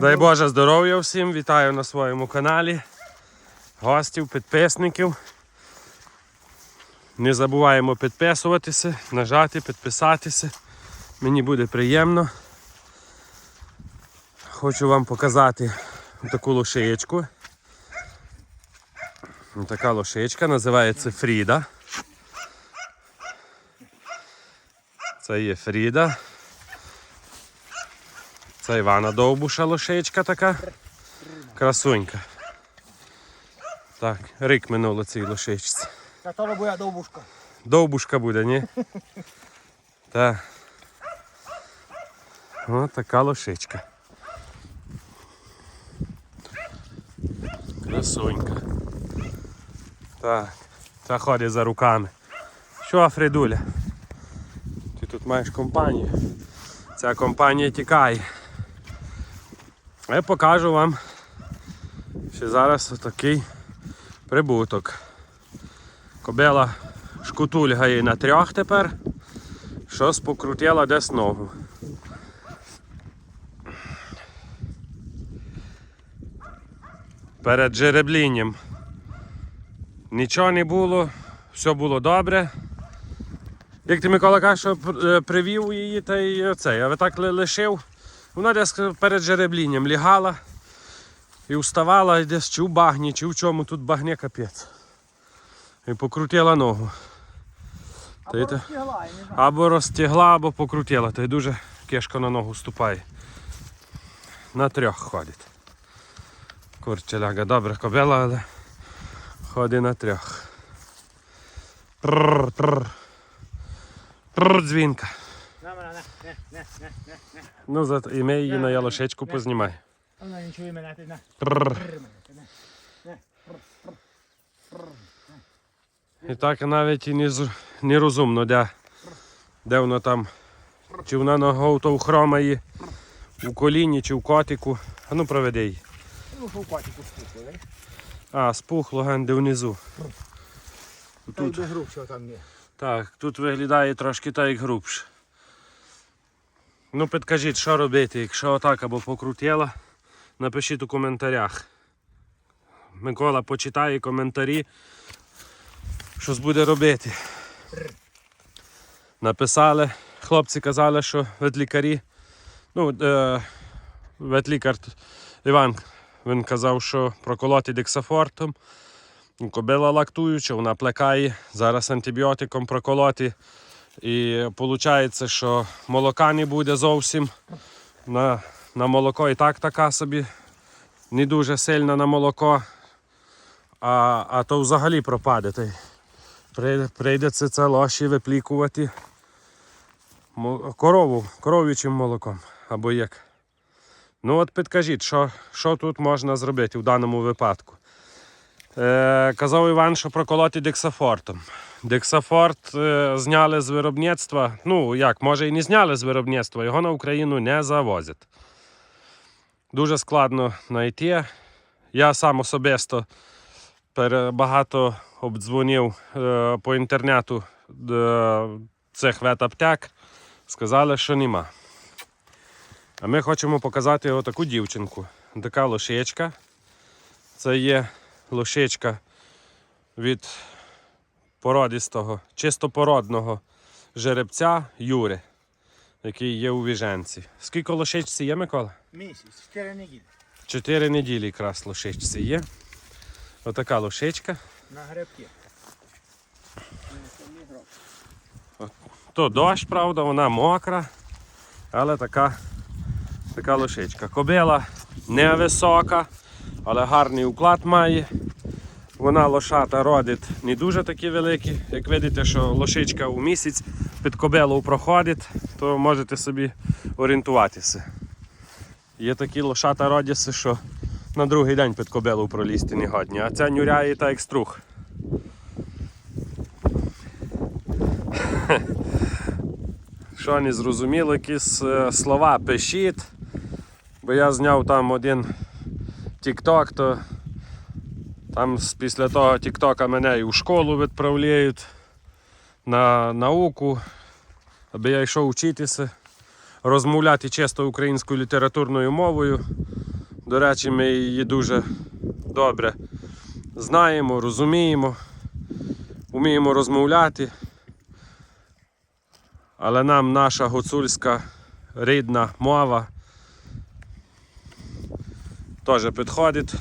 Дай Боже здоров'я всім, вітаю на своєму каналі. Гостів, підписників. Не забуваємо підписуватися, нажати, підписатися. Мені буде приємно. Хочу вам показати таку лошиєчку. Така лошичка називається Фріда. Це є Фріда. Це Івана Довбуша лошичка така. Красунька. Так, рік минуло цій лошичці. Та то була довбушка. Довбушка буде, ні? Так. Ось така лошичка. Красунька. Так. Та ходить за руками. Що, Фридуля? Ти тут маєш компанію. Ця компанія тікає. Я покажу вам, що зараз такий прибуток. Кобила шкутульгає на трьох тепер. Щось покрутила десь ногу. Перед жереблінням нічого не було, все було добре. Як ти Микола каже, що е, привів її та й а ви так лишив. Вона десь перед жереблінням лягала і вставала десь чи в багні, чи в чому тут багне капець. І покрутила ногу. Або те- розтягла. Або розтягла, або покрутила, то й дуже кишко на ногу ступає. На трьох ходить. Курчеляга, добре кобила, але ходить на трьох. Тррр, тррр. Тррр, дзвінка. На мене, не, не, не, не, не, не. Ну, за... і ми її на ялошечку познімай. Вона мене, ти на. Мене. Не, бррр, бррр. І так навіть і нерозумно, де, де воно там. Чи вона ногою то в хромає, у коліні, чи в котику. А ну проведи її. Ну, в котику спухли, А, спухло ген де внизу. Рук, що там є. Так, тут виглядає трошки так як грубше. Ну підкажіть, що робити, якщо отак або покрутила, напишіть у коментарях. Микола почитає коментарі, щось буде робити. Написали, хлопці казали, що ветлікарі, ну, е, ветлікар Іван, він казав, що проколоти дексафортом. Кобила лактуюча, вона плекає, зараз антибіотиком проколоти. І виходить, що молока не буде зовсім. На, на молоко і так така собі, не дуже сильно на молоко. А, а то взагалі пропаде. Прийдеться це лоші виплікувати корову, коров'ячим молоком. Або як. Ну от підкажіть, що, що тут можна зробити в даному випадку. Е, казав Іван, що проколоти дексафортом. Дексафорт е, зняли з виробництва. Ну як, може і не зняли з виробництва, його на Україну не завозять. Дуже складно знайти. Я сам особисто багато обдзвонив е, по інтернету цих ветаптек. Сказали, що нема. А ми хочемо показати отаку дівчинку. Така лошечка. Це є лошичка від породистого, чистопородного жеребця Юри, який є у Віженці. Скільки лошичці є, Микола? Місяць, чотири неділі. Чотири неділі якраз лошичці є. Отака лошичка. На гребки. То дощ, правда, вона мокра, але така, така лошичка. Кобила невисока, але гарний уклад має. Вона лошата родить не дуже такі великі. Як видите, що лошичка у місяць під кобилу проходить, то можете собі орієнтуватися. Є такі лошата родяться, що на другий день під кобилу пролізти не годні, а ця нюряє так як струх. Що не зрозуміло, якісь е, слова пишіть. Бо я зняв там один тік-ток, то там після того тік-тока мене і в школу відправляють на науку, аби я йшов вчитися, розмовляти чисто українською літературною мовою. До речі, ми її дуже добре знаємо, розуміємо, вміємо розмовляти. Але нам наша гуцульська рідна мова теж підходить.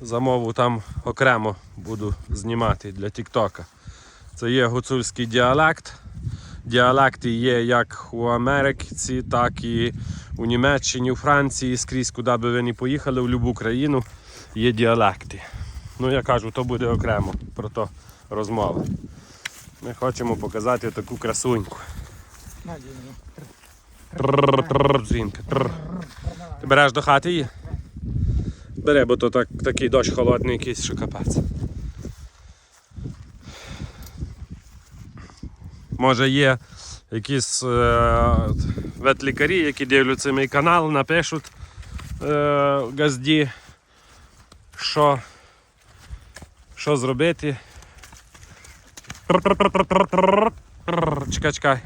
За мову там окремо буду знімати для Тіктока. Це є гуцульський діалект. Діалекти є як у Америці, так і у Німеччині, у Франції, скрізь, куди би ви не поїхали, в будь-яку країну є діалекти. Ну я кажу, то буде окремо про то розмова. Ми хочемо показати таку красуньку. Ти береш до хати її? Бери, бо то так, такий дощ холодний якийсь, що капець. Може є якісь е, ветлікарі, які дивляться мій канал, напишуть е, газді, що, що зробити. Чекай, чекай.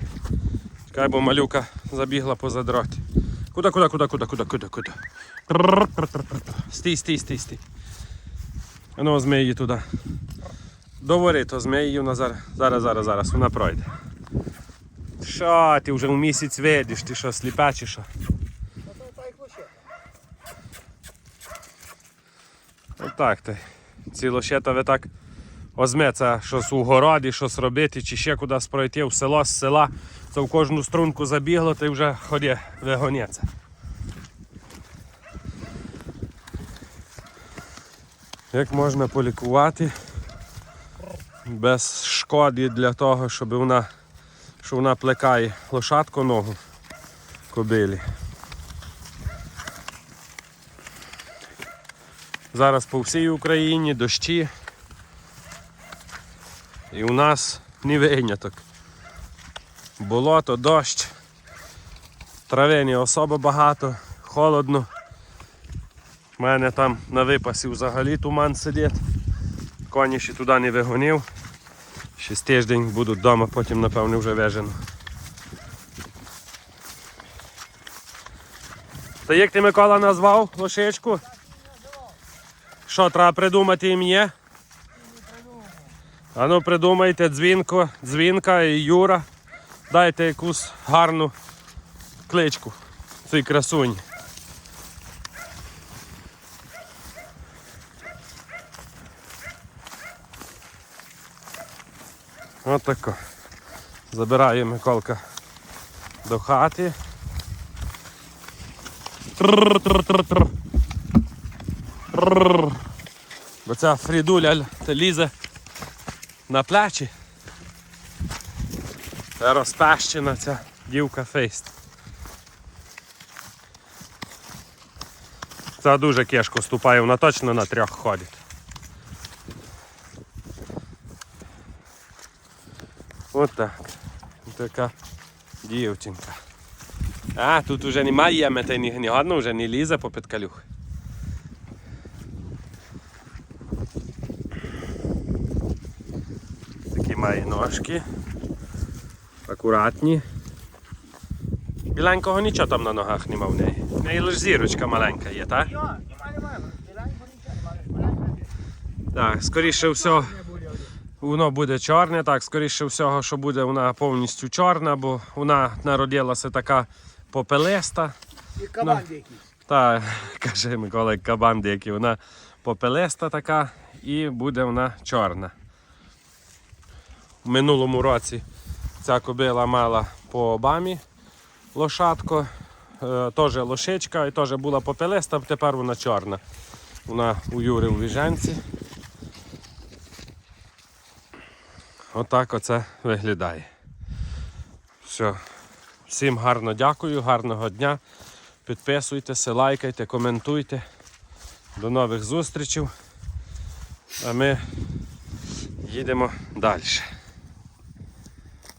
Чекай, бо малюка забігла поза дроті. Куда, куда, куда, куда, куда, куда, куда? Стій, стій, стій, стій. Ну, змій її туди. Довори, то змій її вона зараз, зараз, зараз, зараз, вона пройде. Що, ти вже в місяць видиш, ти що, сліпа чи що? Отак ти. Ці лощета ви так озметься щось у городі, щось робити, чи ще кудись пройти в село з села. Це в кожну струнку забігло, ти вже ході вигоняться. Як можна полікувати без шкоди для того, щоб вона, що вона плекає лошадку ногу кобилі. Зараз по всій Україні дощі. І у нас не виняток. Болото, дощ. Трави не особо багато, холодно. У мене там на випасі взагалі туман сидить. Коні ще туди не вигонив. Ще з тиждень будуть вдома, потім напевно вже вижену. Та як ти Микола назвав лошичку? Що, треба придумати ім'я? А ну придумайте дзвінко, дзвінка і Юра. Дайте якусь гарну кличку цій красуні. От тако. Забирає Миколка до хати. Бо ця фрідуля лізе на плечі. Це розпещена ця дівка фейст. Це дуже кешко ступає, вона точно на трьох ходить. От так. Така дівчинка. А, тут вже немає й ні, ні годно вже не лізе по підкалюх. Має ножки. Акуратні. Біленького нічого там на ногах нема в неї. В неї лише зірочка маленька є, так? Так, скоріше всього. Воно буде чорне, так, скоріше всього, що буде вона повністю чорна, бо вона народилася така попелиста. І кабан який. Та каже Микола кабан деякий, вона попелиста така і буде вона чорна. У минулому році ця кобила мала по обамі лошадку, е, теж лошичка і теж була попелиста, тепер вона чорна. Вона у Юри у Віженці. Отак оце виглядає. Все. Всім гарно дякую, гарного дня. Підписуйтеся, лайкайте, коментуйте. До нових зустрічей. А ми їдемо далі.